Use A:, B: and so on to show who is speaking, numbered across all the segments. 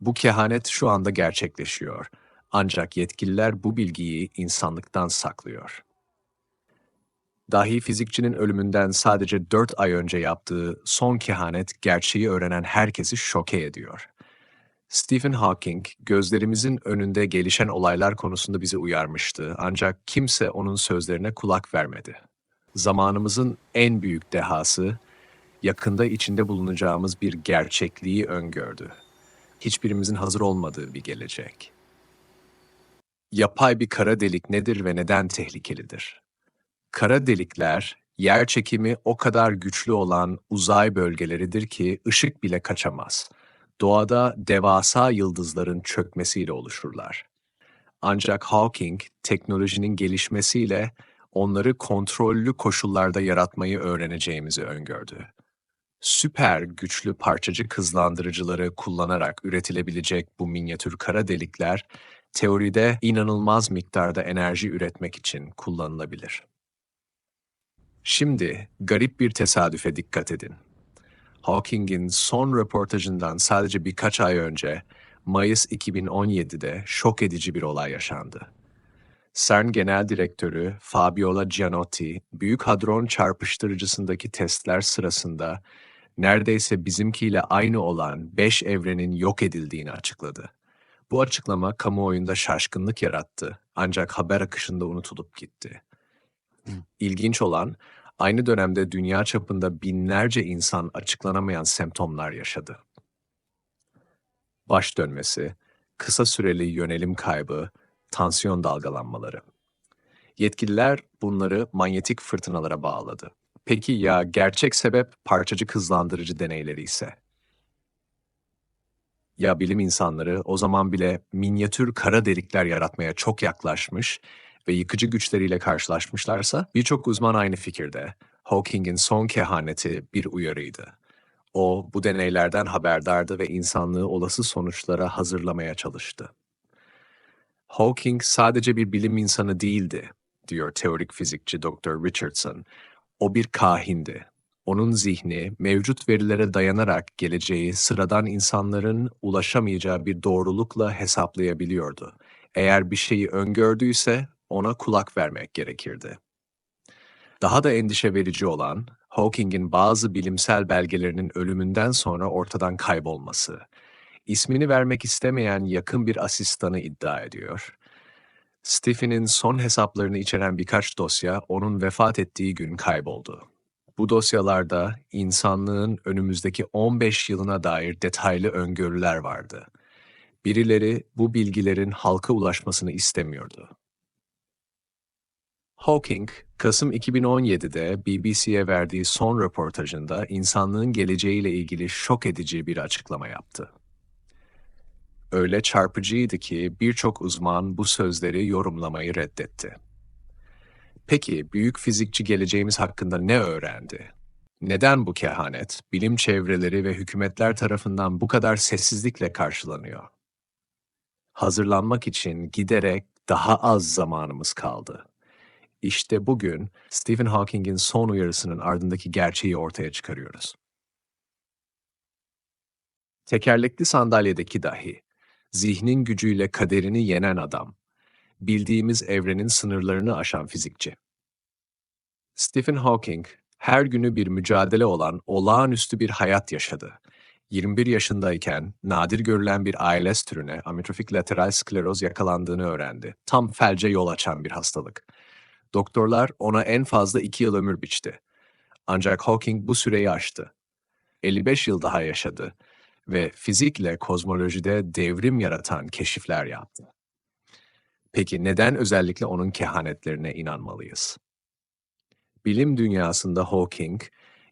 A: Bu kehanet şu anda gerçekleşiyor. Ancak yetkililer bu bilgiyi insanlıktan saklıyor. Dahi fizikçinin ölümünden sadece 4 ay önce yaptığı son kehanet gerçeği öğrenen herkesi şoke ediyor. Stephen Hawking gözlerimizin önünde gelişen olaylar konusunda bizi uyarmıştı ancak kimse onun sözlerine kulak vermedi. Zamanımızın en büyük dehası yakında içinde bulunacağımız bir gerçekliği öngördü. Hiçbirimizin hazır olmadığı bir gelecek. Yapay bir kara delik nedir ve neden tehlikelidir? Kara delikler, yer çekimi o kadar güçlü olan uzay bölgeleridir ki ışık bile kaçamaz. Doğada devasa yıldızların çökmesiyle oluşurlar. Ancak Hawking teknolojinin gelişmesiyle onları kontrollü koşullarda yaratmayı öğreneceğimizi öngördü. Süper güçlü parçacık hızlandırıcıları kullanarak üretilebilecek bu minyatür kara delikler teoride inanılmaz miktarda enerji üretmek için kullanılabilir. Şimdi garip bir tesadüfe dikkat edin. Hawking'in son röportajından sadece birkaç ay önce Mayıs 2017'de şok edici bir olay yaşandı. CERN Genel Direktörü Fabiola Gianotti, Büyük Hadron Çarpıştırıcısındaki testler sırasında neredeyse bizimkiyle aynı olan beş evrenin yok edildiğini açıkladı. Bu açıklama kamuoyunda şaşkınlık yarattı ancak haber akışında unutulup gitti. İlginç olan, aynı dönemde dünya çapında binlerce insan açıklanamayan semptomlar yaşadı. Baş dönmesi, kısa süreli yönelim kaybı, tansiyon dalgalanmaları. Yetkililer bunları manyetik fırtınalara bağladı. Peki ya gerçek sebep parçacık hızlandırıcı deneyleri ise? Ya bilim insanları o zaman bile minyatür kara delikler yaratmaya çok yaklaşmış ve yıkıcı güçleriyle karşılaşmışlarsa birçok uzman aynı fikirde. Hawking'in son kehaneti bir uyarıydı. O bu deneylerden haberdardı ve insanlığı olası sonuçlara hazırlamaya çalıştı. Hawking sadece bir bilim insanı değildi, diyor teorik fizikçi Dr. Richardson. O bir kahindi. Onun zihni mevcut verilere dayanarak geleceği sıradan insanların ulaşamayacağı bir doğrulukla hesaplayabiliyordu. Eğer bir şeyi öngördüyse ona kulak vermek gerekirdi. Daha da endişe verici olan, Hawking'in bazı bilimsel belgelerinin ölümünden sonra ortadan kaybolması. İsmini vermek istemeyen yakın bir asistanı iddia ediyor. Stephen'in son hesaplarını içeren birkaç dosya onun vefat ettiği gün kayboldu. Bu dosyalarda insanlığın önümüzdeki 15 yılına dair detaylı öngörüler vardı. Birileri bu bilgilerin halka ulaşmasını istemiyordu. Hawking, Kasım 2017'de BBC'ye verdiği son röportajında insanlığın geleceğiyle ilgili şok edici bir açıklama yaptı. Öyle çarpıcıydı ki birçok uzman bu sözleri yorumlamayı reddetti. Peki büyük fizikçi geleceğimiz hakkında ne öğrendi? Neden bu kehanet bilim çevreleri ve hükümetler tarafından bu kadar sessizlikle karşılanıyor? Hazırlanmak için giderek daha az zamanımız kaldı. İşte bugün Stephen Hawking'in son uyarısının ardındaki gerçeği ortaya çıkarıyoruz. Tekerlekli sandalyedeki dahi, zihnin gücüyle kaderini yenen adam, bildiğimiz evrenin sınırlarını aşan fizikçi. Stephen Hawking, her günü bir mücadele olan olağanüstü bir hayat yaşadı. 21 yaşındayken nadir görülen bir ALS türüne amitrofik lateral skleroz yakalandığını öğrendi. Tam felce yol açan bir hastalık. Doktorlar ona en fazla 2 yıl ömür biçti. Ancak Hawking bu süreyi aştı. 55 yıl daha yaşadı ve fizikle kozmolojide devrim yaratan keşifler yaptı. Peki neden özellikle onun kehanetlerine inanmalıyız? Bilim dünyasında Hawking,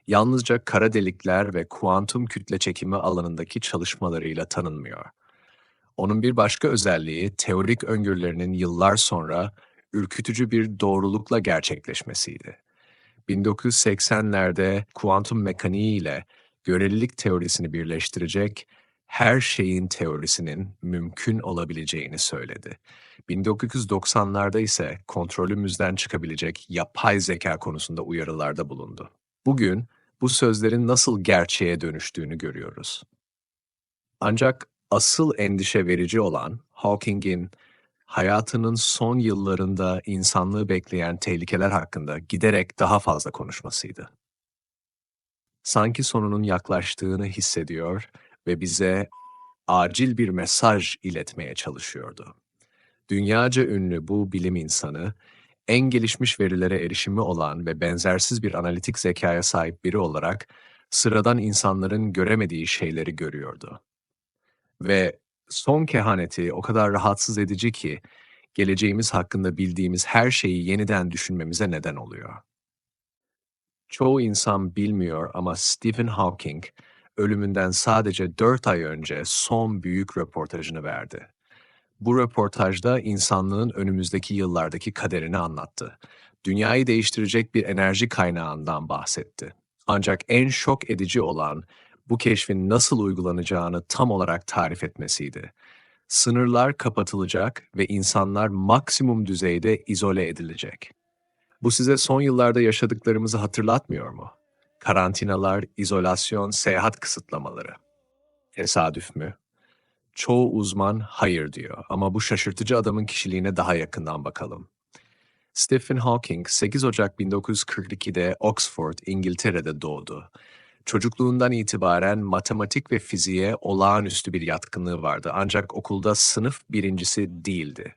A: yalnızca kara delikler ve kuantum kütle çekimi alanındaki çalışmalarıyla tanınmıyor. Onun bir başka özelliği teorik öngörülerinin yıllar sonra ürkütücü bir doğrulukla gerçekleşmesiydi. 1980'lerde kuantum mekaniği ile görelilik teorisini birleştirecek her şeyin teorisinin mümkün olabileceğini söyledi. 1990'larda ise kontrolümüzden çıkabilecek yapay zeka konusunda uyarılarda bulundu. Bugün bu sözlerin nasıl gerçeğe dönüştüğünü görüyoruz. Ancak Asıl endişe verici olan Hawking'in hayatının son yıllarında insanlığı bekleyen tehlikeler hakkında giderek daha fazla konuşmasıydı. Sanki sonunun yaklaştığını hissediyor ve bize acil bir mesaj iletmeye çalışıyordu. Dünyaca ünlü bu bilim insanı, en gelişmiş verilere erişimi olan ve benzersiz bir analitik zekaya sahip biri olarak sıradan insanların göremediği şeyleri görüyordu. Ve son kehaneti o kadar rahatsız edici ki geleceğimiz hakkında bildiğimiz her şeyi yeniden düşünmemize neden oluyor. Çoğu insan bilmiyor ama Stephen Hawking ölümünden sadece 4 ay önce son büyük röportajını verdi. Bu röportajda insanlığın önümüzdeki yıllardaki kaderini anlattı. Dünyayı değiştirecek bir enerji kaynağından bahsetti. Ancak en şok edici olan bu keşfin nasıl uygulanacağını tam olarak tarif etmesiydi. Sınırlar kapatılacak ve insanlar maksimum düzeyde izole edilecek. Bu size son yıllarda yaşadıklarımızı hatırlatmıyor mu? Karantinalar, izolasyon, seyahat kısıtlamaları. Tesadüf mü? Çoğu uzman hayır diyor ama bu şaşırtıcı adamın kişiliğine daha yakından bakalım. Stephen Hawking 8 Ocak 1942'de Oxford, İngiltere'de doğdu. Çocukluğundan itibaren matematik ve fiziğe olağanüstü bir yatkınlığı vardı ancak okulda sınıf birincisi değildi.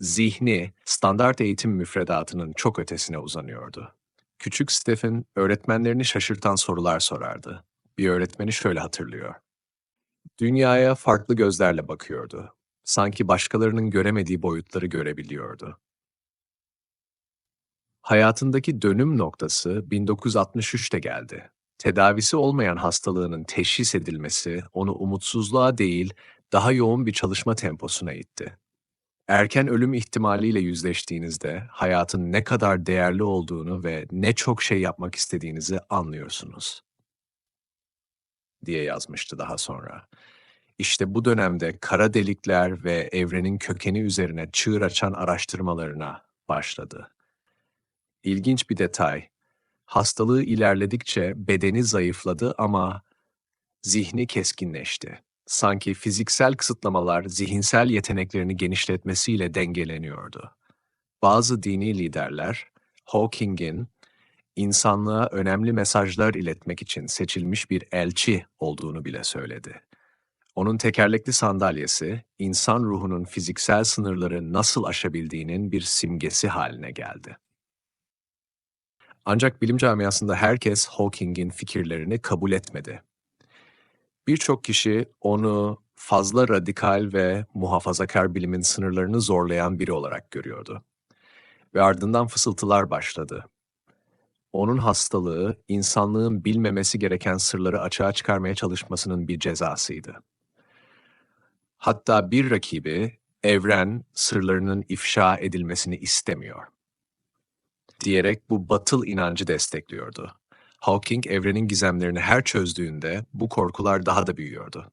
A: Zihni standart eğitim müfredatının çok ötesine uzanıyordu. Küçük Stephen öğretmenlerini şaşırtan sorular sorardı. Bir öğretmeni şöyle hatırlıyor. Dünyaya farklı gözlerle bakıyordu. Sanki başkalarının göremediği boyutları görebiliyordu. Hayatındaki dönüm noktası 1963'te geldi. Tedavisi olmayan hastalığının teşhis edilmesi onu umutsuzluğa değil, daha yoğun bir çalışma temposuna itti. Erken ölüm ihtimaliyle yüzleştiğinizde hayatın ne kadar değerli olduğunu ve ne çok şey yapmak istediğinizi anlıyorsunuz diye yazmıştı daha sonra. İşte bu dönemde kara delikler ve evrenin kökeni üzerine çığır açan araştırmalarına başladı. İlginç bir detay. Hastalığı ilerledikçe bedeni zayıfladı ama zihni keskinleşti. Sanki fiziksel kısıtlamalar zihinsel yeteneklerini genişletmesiyle dengeleniyordu. Bazı dini liderler, Hawking'in insanlığa önemli mesajlar iletmek için seçilmiş bir elçi olduğunu bile söyledi. Onun tekerlekli sandalyesi, insan ruhunun fiziksel sınırları nasıl aşabildiğinin bir simgesi haline geldi. Ancak bilim camiasında herkes Hawking'in fikirlerini kabul etmedi. Birçok kişi onu fazla radikal ve muhafazakar bilimin sınırlarını zorlayan biri olarak görüyordu. Ve ardından fısıltılar başladı. Onun hastalığı, insanlığın bilmemesi gereken sırları açığa çıkarmaya çalışmasının bir cezasıydı. Hatta bir rakibi, evren sırlarının ifşa edilmesini istemiyor diyerek bu batıl inancı destekliyordu. Hawking evrenin gizemlerini her çözdüğünde bu korkular daha da büyüyordu.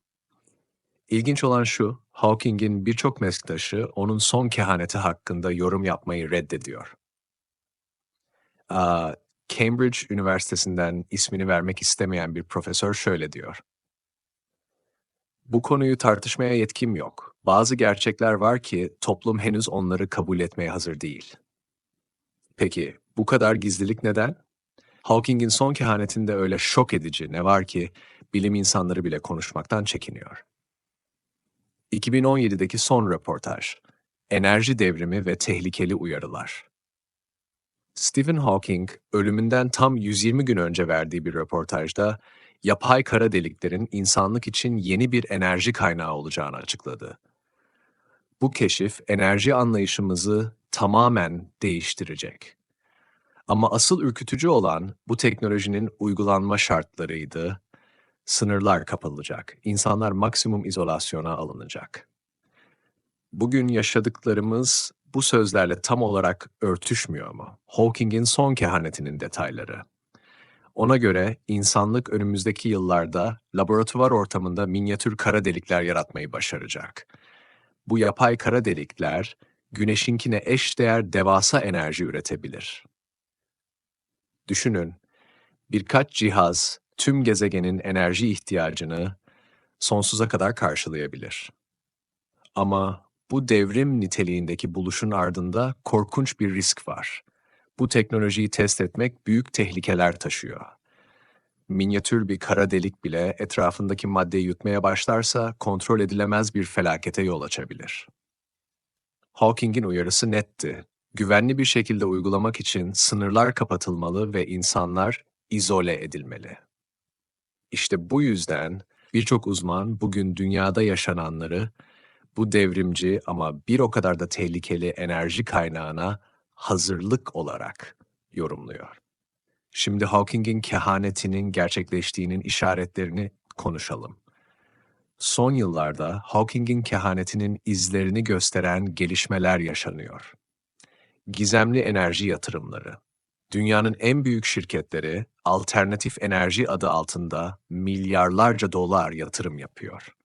A: İlginç olan şu, Hawking'in birçok meslektaşı onun son kehaneti hakkında yorum yapmayı reddediyor. Cambridge Üniversitesi'nden ismini vermek istemeyen bir profesör şöyle diyor. Bu konuyu tartışmaya yetkim yok. Bazı gerçekler var ki toplum henüz onları kabul etmeye hazır değil. Peki bu kadar gizlilik neden? Hawking'in son kehanetinde öyle şok edici ne var ki bilim insanları bile konuşmaktan çekiniyor. 2017'deki son röportaj, enerji devrimi ve tehlikeli uyarılar. Stephen Hawking, ölümünden tam 120 gün önce verdiği bir röportajda, yapay kara deliklerin insanlık için yeni bir enerji kaynağı olacağını açıkladı. Bu keşif enerji anlayışımızı tamamen değiştirecek. Ama asıl ürkütücü olan bu teknolojinin uygulanma şartlarıydı. Sınırlar kapatılacak, insanlar maksimum izolasyona alınacak. Bugün yaşadıklarımız bu sözlerle tam olarak örtüşmüyor mu? Hawking'in son kehanetinin detayları. Ona göre insanlık önümüzdeki yıllarda laboratuvar ortamında minyatür kara delikler yaratmayı başaracak. Bu yapay kara delikler güneşinkine eşdeğer devasa enerji üretebilir. Düşünün, birkaç cihaz tüm gezegenin enerji ihtiyacını sonsuza kadar karşılayabilir. Ama bu devrim niteliğindeki buluşun ardında korkunç bir risk var. Bu teknolojiyi test etmek büyük tehlikeler taşıyor. Minyatür bir kara delik bile etrafındaki maddeyi yutmaya başlarsa kontrol edilemez bir felakete yol açabilir. Hawking'in uyarısı netti. Güvenli bir şekilde uygulamak için sınırlar kapatılmalı ve insanlar izole edilmeli. İşte bu yüzden birçok uzman bugün dünyada yaşananları bu devrimci ama bir o kadar da tehlikeli enerji kaynağına hazırlık olarak yorumluyor. Şimdi Hawking'in kehanetinin gerçekleştiğinin işaretlerini konuşalım. Son yıllarda Hawking'in kehanetinin izlerini gösteren gelişmeler yaşanıyor. Gizemli enerji yatırımları. Dünyanın en büyük şirketleri alternatif enerji adı altında milyarlarca dolar yatırım yapıyor.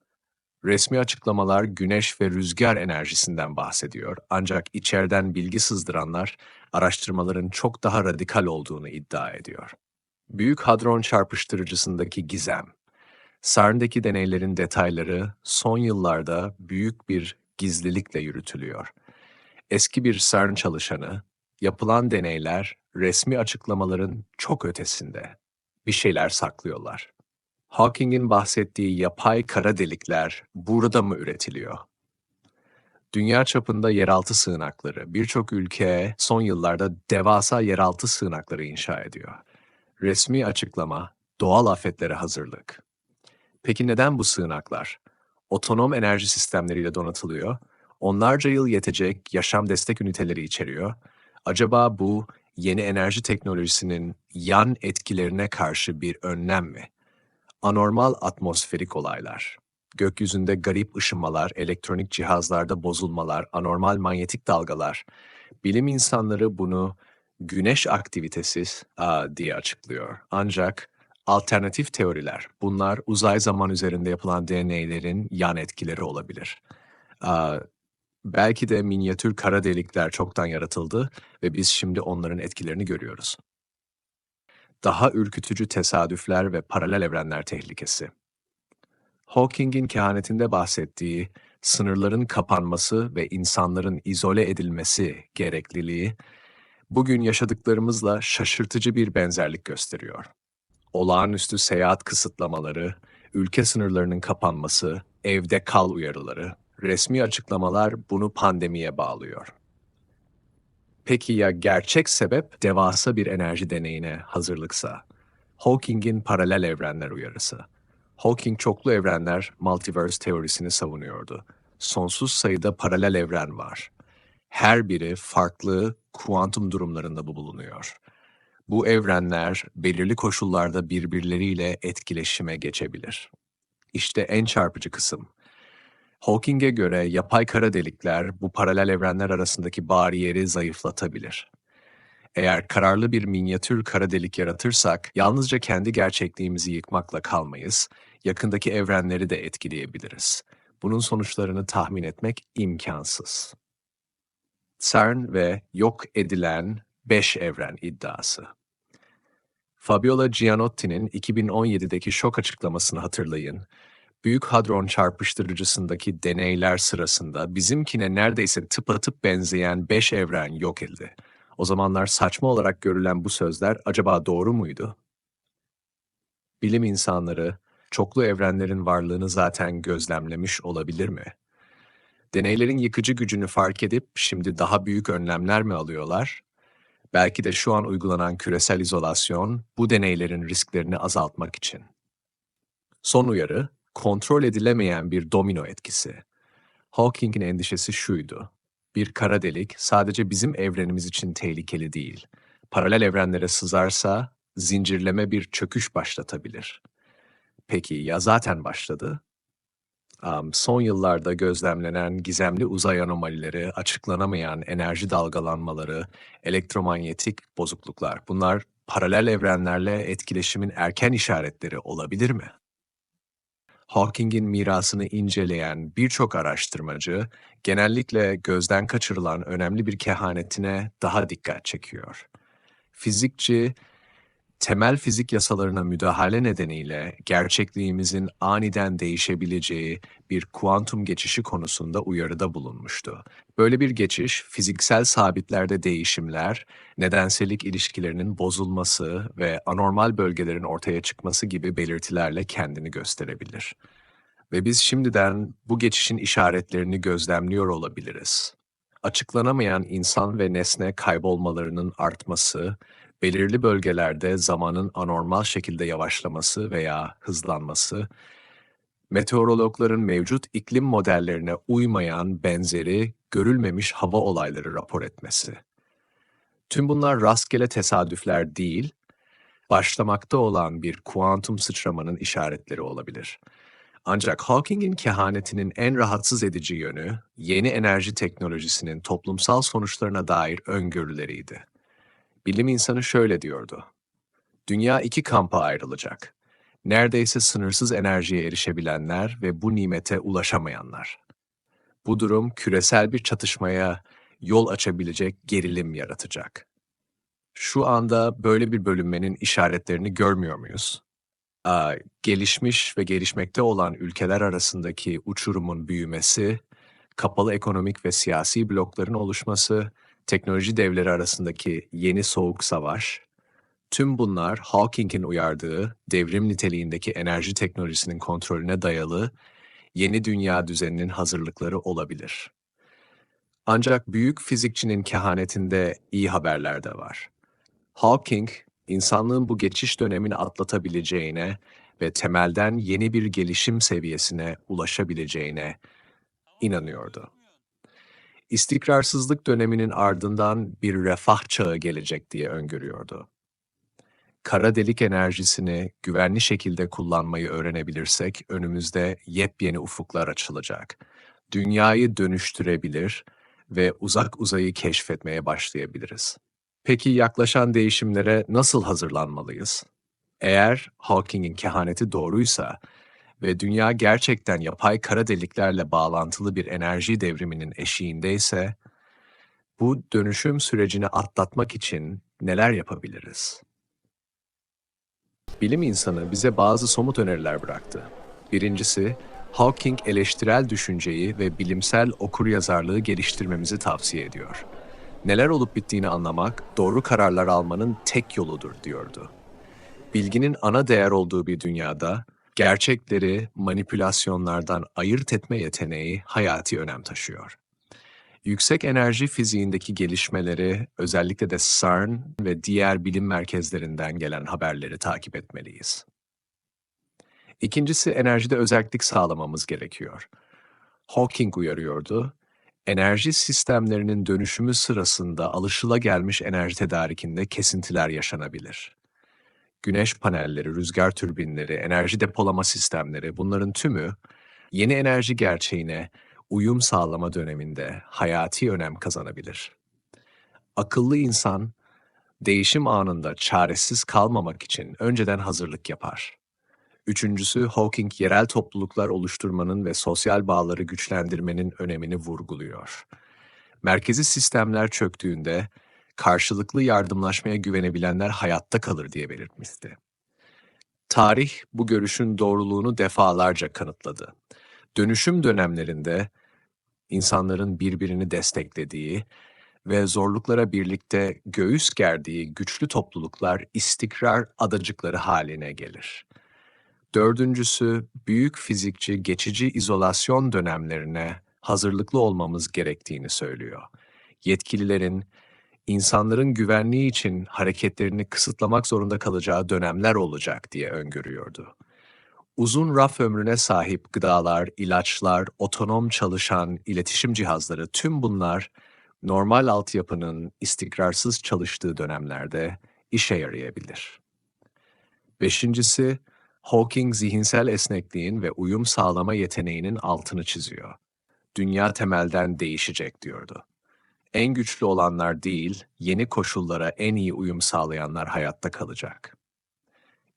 A: Resmi açıklamalar güneş ve rüzgar enerjisinden bahsediyor ancak içeriden bilgi sızdıranlar araştırmaların çok daha radikal olduğunu iddia ediyor. Büyük Hadron çarpıştırıcısındaki gizem. CERN'deki deneylerin detayları son yıllarda büyük bir gizlilikle yürütülüyor. Eski bir CERN çalışanı, yapılan deneyler resmi açıklamaların çok ötesinde. Bir şeyler saklıyorlar. Hawking'in bahsettiği yapay kara delikler burada mı üretiliyor? Dünya çapında yeraltı sığınakları, birçok ülke son yıllarda devasa yeraltı sığınakları inşa ediyor. Resmi açıklama, doğal afetlere hazırlık. Peki neden bu sığınaklar? Otonom enerji sistemleriyle donatılıyor, onlarca yıl yetecek yaşam destek üniteleri içeriyor. Acaba bu yeni enerji teknolojisinin yan etkilerine karşı bir önlem mi? Anormal atmosferik olaylar, gökyüzünde garip ışınmalar, elektronik cihazlarda bozulmalar, anormal manyetik dalgalar. Bilim insanları bunu güneş aktivitesiz a, diye açıklıyor. Ancak alternatif teoriler, bunlar uzay zaman üzerinde yapılan deneylerin yan etkileri olabilir. A, belki de minyatür kara delikler çoktan yaratıldı ve biz şimdi onların etkilerini görüyoruz daha ürkütücü tesadüfler ve paralel evrenler tehlikesi. Hawking'in kehanetinde bahsettiği sınırların kapanması ve insanların izole edilmesi gerekliliği, bugün yaşadıklarımızla şaşırtıcı bir benzerlik gösteriyor. Olağanüstü seyahat kısıtlamaları, ülke sınırlarının kapanması, evde kal uyarıları, resmi açıklamalar bunu pandemiye bağlıyor. Peki ya gerçek sebep devasa bir enerji deneyine hazırlıksa? Hawking'in paralel evrenler uyarısı. Hawking çoklu evrenler multiverse teorisini savunuyordu. Sonsuz sayıda paralel evren var. Her biri farklı kuantum durumlarında bu bulunuyor. Bu evrenler belirli koşullarda birbirleriyle etkileşime geçebilir. İşte en çarpıcı kısım. Hawking'e göre yapay kara delikler bu paralel evrenler arasındaki bariyeri zayıflatabilir. Eğer kararlı bir minyatür kara delik yaratırsak yalnızca kendi gerçekliğimizi yıkmakla kalmayız, yakındaki evrenleri de etkileyebiliriz. Bunun sonuçlarını tahmin etmek imkansız. CERN ve yok edilen beş evren iddiası. Fabiola Gianotti'nin 2017'deki şok açıklamasını hatırlayın Büyük Hadron çarpıştırıcısındaki deneyler sırasında bizimkine neredeyse tıpatıp benzeyen beş evren yok edildi. O zamanlar saçma olarak görülen bu sözler acaba doğru muydu? Bilim insanları çoklu evrenlerin varlığını zaten gözlemlemiş olabilir mi? Deneylerin yıkıcı gücünü fark edip şimdi daha büyük önlemler mi alıyorlar? Belki de şu an uygulanan küresel izolasyon bu deneylerin risklerini azaltmak için. Son uyarı, kontrol edilemeyen bir domino etkisi. Hawking'in endişesi şuydu. Bir kara delik sadece bizim evrenimiz için tehlikeli değil. Paralel evrenlere sızarsa zincirleme bir çöküş başlatabilir. Peki ya zaten başladı? Um, son yıllarda gözlemlenen gizemli uzay anomalileri, açıklanamayan enerji dalgalanmaları, elektromanyetik bozukluklar bunlar paralel evrenlerle etkileşimin erken işaretleri olabilir mi? Hawking'in mirasını inceleyen birçok araştırmacı genellikle gözden kaçırılan önemli bir kehanetine daha dikkat çekiyor. Fizikçi temel fizik yasalarına müdahale nedeniyle gerçekliğimizin aniden değişebileceği bir kuantum geçişi konusunda uyarıda bulunmuştu. Böyle bir geçiş, fiziksel sabitlerde değişimler, nedensellik ilişkilerinin bozulması ve anormal bölgelerin ortaya çıkması gibi belirtilerle kendini gösterebilir. Ve biz şimdiden bu geçişin işaretlerini gözlemliyor olabiliriz. Açıklanamayan insan ve nesne kaybolmalarının artması, belirli bölgelerde zamanın anormal şekilde yavaşlaması veya hızlanması, meteorologların mevcut iklim modellerine uymayan benzeri görülmemiş hava olayları rapor etmesi. Tüm bunlar rastgele tesadüfler değil, başlamakta olan bir kuantum sıçramanın işaretleri olabilir. Ancak Hawking'in kehanetinin en rahatsız edici yönü, yeni enerji teknolojisinin toplumsal sonuçlarına dair öngörüleriydi. Bilim insanı şöyle diyordu. Dünya iki kampa ayrılacak. Neredeyse sınırsız enerjiye erişebilenler ve bu nimete ulaşamayanlar. Bu durum küresel bir çatışmaya yol açabilecek gerilim yaratacak. Şu anda böyle bir bölünmenin işaretlerini görmüyor muyuz? Aa, gelişmiş ve gelişmekte olan ülkeler arasındaki uçurumun büyümesi, kapalı ekonomik ve siyasi blokların oluşması, teknoloji devleri arasındaki yeni soğuk savaş, tüm bunlar Hawking'in uyardığı devrim niteliğindeki enerji teknolojisinin kontrolüne dayalı yeni dünya düzeninin hazırlıkları olabilir. Ancak büyük fizikçinin kehanetinde iyi haberler de var. Hawking, insanlığın bu geçiş dönemini atlatabileceğine ve temelden yeni bir gelişim seviyesine ulaşabileceğine inanıyordu. İstikrarsızlık döneminin ardından bir refah çağı gelecek diye öngörüyordu. Kara delik enerjisini güvenli şekilde kullanmayı öğrenebilirsek önümüzde yepyeni ufuklar açılacak. Dünyayı dönüştürebilir ve uzak uzayı keşfetmeye başlayabiliriz. Peki yaklaşan değişimlere nasıl hazırlanmalıyız? Eğer Hawking'in kehaneti doğruysa ve dünya gerçekten yapay kara deliklerle bağlantılı bir enerji devriminin eşiğindeyse, bu dönüşüm sürecini atlatmak için neler yapabiliriz? Bilim insanı bize bazı somut öneriler bıraktı. Birincisi, Hawking eleştirel düşünceyi ve bilimsel okuryazarlığı geliştirmemizi tavsiye ediyor. Neler olup bittiğini anlamak, doğru kararlar almanın tek yoludur diyordu. Bilginin ana değer olduğu bir dünyada, gerçekleri manipülasyonlardan ayırt etme yeteneği hayati önem taşıyor. Yüksek enerji fiziğindeki gelişmeleri, özellikle de CERN ve diğer bilim merkezlerinden gelen haberleri takip etmeliyiz. İkincisi enerjide özellik sağlamamız gerekiyor. Hawking uyarıyordu, enerji sistemlerinin dönüşümü sırasında alışılagelmiş enerji tedarikinde kesintiler yaşanabilir. Güneş panelleri, rüzgar türbinleri, enerji depolama sistemleri bunların tümü yeni enerji gerçeğine uyum sağlama döneminde hayati önem kazanabilir. Akıllı insan değişim anında çaresiz kalmamak için önceden hazırlık yapar. Üçüncüsü Hawking yerel topluluklar oluşturmanın ve sosyal bağları güçlendirmenin önemini vurguluyor. Merkezi sistemler çöktüğünde karşılıklı yardımlaşmaya güvenebilenler hayatta kalır diye belirtmişti. Tarih bu görüşün doğruluğunu defalarca kanıtladı. Dönüşüm dönemlerinde insanların birbirini desteklediği ve zorluklara birlikte göğüs gerdiği güçlü topluluklar istikrar adacıkları haline gelir. Dördüncüsü, büyük fizikçi geçici izolasyon dönemlerine hazırlıklı olmamız gerektiğini söylüyor. Yetkililerin, insanların güvenliği için hareketlerini kısıtlamak zorunda kalacağı dönemler olacak diye öngörüyordu. Uzun raf ömrüne sahip gıdalar, ilaçlar, otonom çalışan iletişim cihazları tüm bunlar normal altyapının istikrarsız çalıştığı dönemlerde işe yarayabilir. Beşincisi, Hawking zihinsel esnekliğin ve uyum sağlama yeteneğinin altını çiziyor. Dünya temelden değişecek diyordu. En güçlü olanlar değil, yeni koşullara en iyi uyum sağlayanlar hayatta kalacak.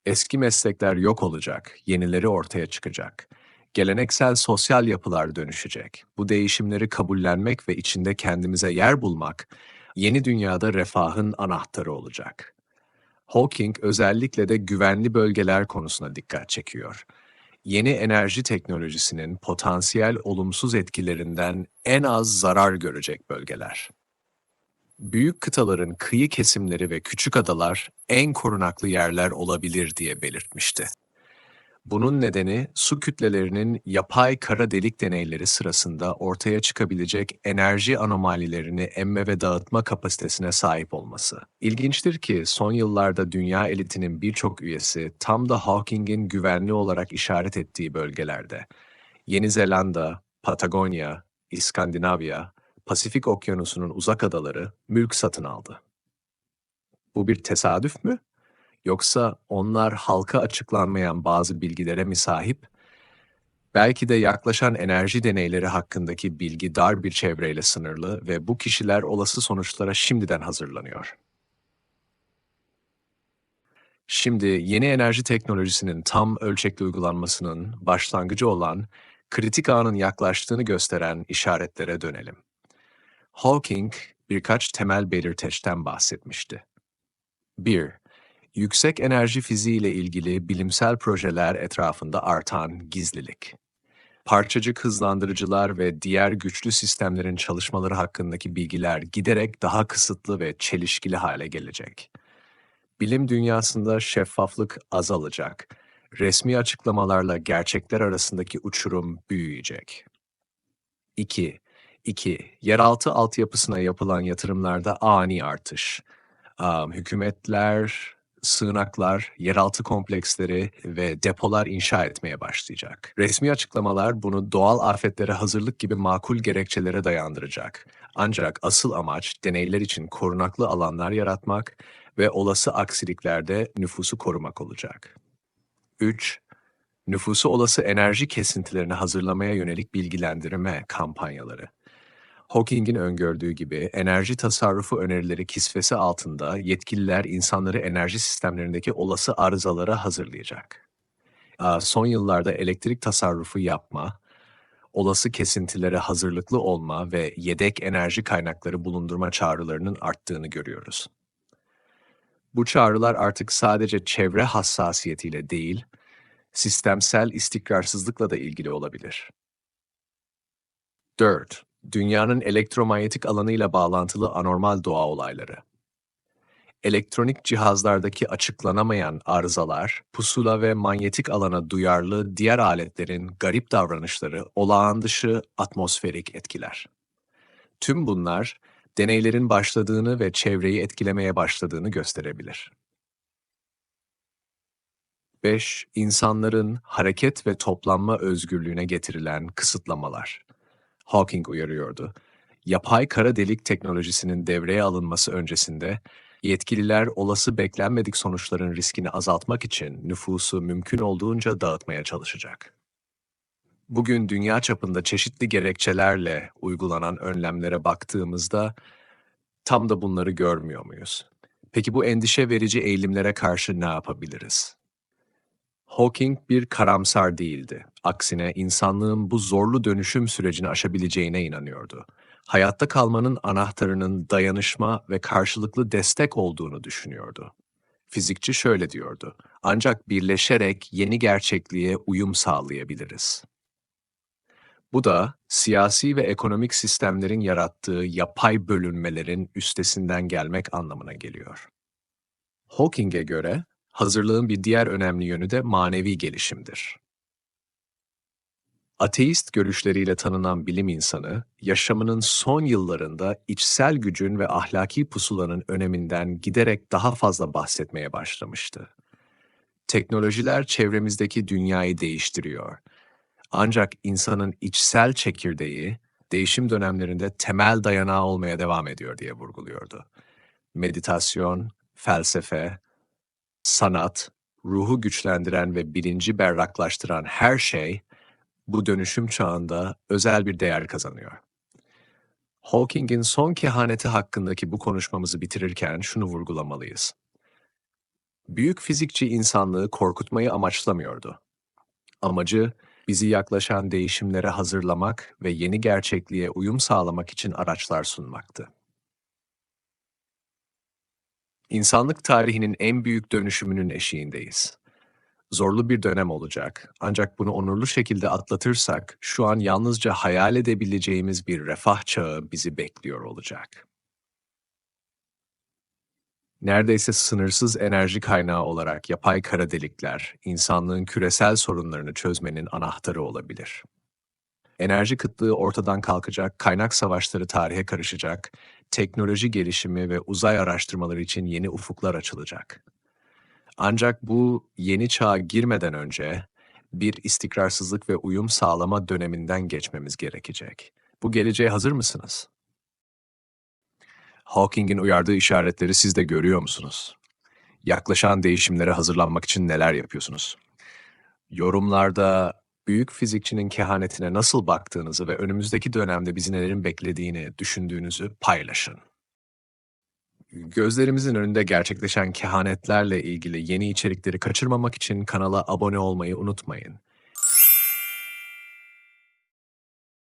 A: Eski meslekler yok olacak, yenileri ortaya çıkacak. Geleneksel sosyal yapılar dönüşecek. Bu değişimleri kabullenmek ve içinde kendimize yer bulmak, yeni dünyada refahın anahtarı olacak. Hawking özellikle de güvenli bölgeler konusuna dikkat çekiyor. Yeni enerji teknolojisinin potansiyel olumsuz etkilerinden en az zarar görecek bölgeler. Büyük kıtaların kıyı kesimleri ve küçük adalar en korunaklı yerler olabilir diye belirtmişti. Bunun nedeni su kütlelerinin yapay kara delik deneyleri sırasında ortaya çıkabilecek enerji anomalilerini emme ve dağıtma kapasitesine sahip olması. İlginçtir ki son yıllarda dünya elitinin birçok üyesi tam da Hawking'in güvenli olarak işaret ettiği bölgelerde Yeni Zelanda, Patagonya, İskandinavya, Pasifik Okyanusu'nun uzak adaları mülk satın aldı. Bu bir tesadüf mü? Yoksa onlar halka açıklanmayan bazı bilgilere mi sahip? Belki de yaklaşan enerji deneyleri hakkındaki bilgi dar bir çevreyle sınırlı ve bu kişiler olası sonuçlara şimdiden hazırlanıyor. Şimdi yeni enerji teknolojisinin tam ölçekli uygulanmasının başlangıcı olan kritik anın yaklaştığını gösteren işaretlere dönelim. Hawking birkaç temel belirteçten bahsetmişti. 1 yüksek enerji fiziği ile ilgili bilimsel projeler etrafında artan gizlilik. Parçacık hızlandırıcılar ve diğer güçlü sistemlerin çalışmaları hakkındaki bilgiler giderek daha kısıtlı ve çelişkili hale gelecek. Bilim dünyasında şeffaflık azalacak. Resmi açıklamalarla gerçekler arasındaki uçurum büyüyecek. 2. 2. Yeraltı altyapısına yapılan yatırımlarda ani artış. Um, hükümetler, sığınaklar, yeraltı kompleksleri ve depolar inşa etmeye başlayacak. Resmi açıklamalar bunu doğal afetlere hazırlık gibi makul gerekçelere dayandıracak. Ancak asıl amaç deneyler için korunaklı alanlar yaratmak ve olası aksiliklerde nüfusu korumak olacak. 3. Nüfusu olası enerji kesintilerini hazırlamaya yönelik bilgilendirme kampanyaları. Hawking'in öngördüğü gibi enerji tasarrufu önerileri kisvesi altında yetkililer insanları enerji sistemlerindeki olası arızalara hazırlayacak. Son yıllarda elektrik tasarrufu yapma, olası kesintilere hazırlıklı olma ve yedek enerji kaynakları bulundurma çağrılarının arttığını görüyoruz. Bu çağrılar artık sadece çevre hassasiyetiyle değil, sistemsel istikrarsızlıkla da ilgili olabilir. 4 dünyanın elektromanyetik alanıyla bağlantılı anormal doğa olayları. Elektronik cihazlardaki açıklanamayan arızalar, pusula ve manyetik alana duyarlı diğer aletlerin garip davranışları, olağan dışı atmosferik etkiler. Tüm bunlar, deneylerin başladığını ve çevreyi etkilemeye başladığını gösterebilir. 5. İnsanların hareket ve toplanma özgürlüğüne getirilen kısıtlamalar. Hawking uyarıyordu. Yapay kara delik teknolojisinin devreye alınması öncesinde yetkililer olası beklenmedik sonuçların riskini azaltmak için nüfusu mümkün olduğunca dağıtmaya çalışacak. Bugün dünya çapında çeşitli gerekçelerle uygulanan önlemlere baktığımızda tam da bunları görmüyor muyuz? Peki bu endişe verici eğilimlere karşı ne yapabiliriz? Hawking bir karamsar değildi. Aksine insanlığın bu zorlu dönüşüm sürecini aşabileceğine inanıyordu. Hayatta kalmanın anahtarının dayanışma ve karşılıklı destek olduğunu düşünüyordu. Fizikçi şöyle diyordu, ancak birleşerek yeni gerçekliğe uyum sağlayabiliriz. Bu da siyasi ve ekonomik sistemlerin yarattığı yapay bölünmelerin üstesinden gelmek anlamına geliyor. Hawking'e göre hazırlığın bir diğer önemli yönü de manevi gelişimdir. Ateist görüşleriyle tanınan bilim insanı, yaşamının son yıllarında içsel gücün ve ahlaki pusulanın öneminden giderek daha fazla bahsetmeye başlamıştı. Teknolojiler çevremizdeki dünyayı değiştiriyor. Ancak insanın içsel çekirdeği, değişim dönemlerinde temel dayanağı olmaya devam ediyor diye vurguluyordu. Meditasyon, felsefe, sanat, ruhu güçlendiren ve bilinci berraklaştıran her şey bu dönüşüm çağında özel bir değer kazanıyor. Hawking'in son kehaneti hakkındaki bu konuşmamızı bitirirken şunu vurgulamalıyız. Büyük fizikçi insanlığı korkutmayı amaçlamıyordu. Amacı, bizi yaklaşan değişimlere hazırlamak ve yeni gerçekliğe uyum sağlamak için araçlar sunmaktı. İnsanlık tarihinin en büyük dönüşümünün eşiğindeyiz. Zorlu bir dönem olacak. Ancak bunu onurlu şekilde atlatırsak şu an yalnızca hayal edebileceğimiz bir refah çağı bizi bekliyor olacak. Neredeyse sınırsız enerji kaynağı olarak yapay kara delikler, insanlığın küresel sorunlarını çözmenin anahtarı olabilir. Enerji kıtlığı ortadan kalkacak, kaynak savaşları tarihe karışacak, teknoloji gelişimi ve uzay araştırmaları için yeni ufuklar açılacak. Ancak bu yeni çağa girmeden önce bir istikrarsızlık ve uyum sağlama döneminden geçmemiz gerekecek. Bu geleceğe hazır mısınız? Hawking'in uyardığı işaretleri siz de görüyor musunuz? Yaklaşan değişimlere hazırlanmak için neler yapıyorsunuz? Yorumlarda büyük fizikçinin kehanetine nasıl baktığınızı ve önümüzdeki dönemde bizi nelerin beklediğini düşündüğünüzü paylaşın. Gözlerimizin önünde gerçekleşen kehanetlerle ilgili yeni içerikleri kaçırmamak için kanala abone olmayı unutmayın.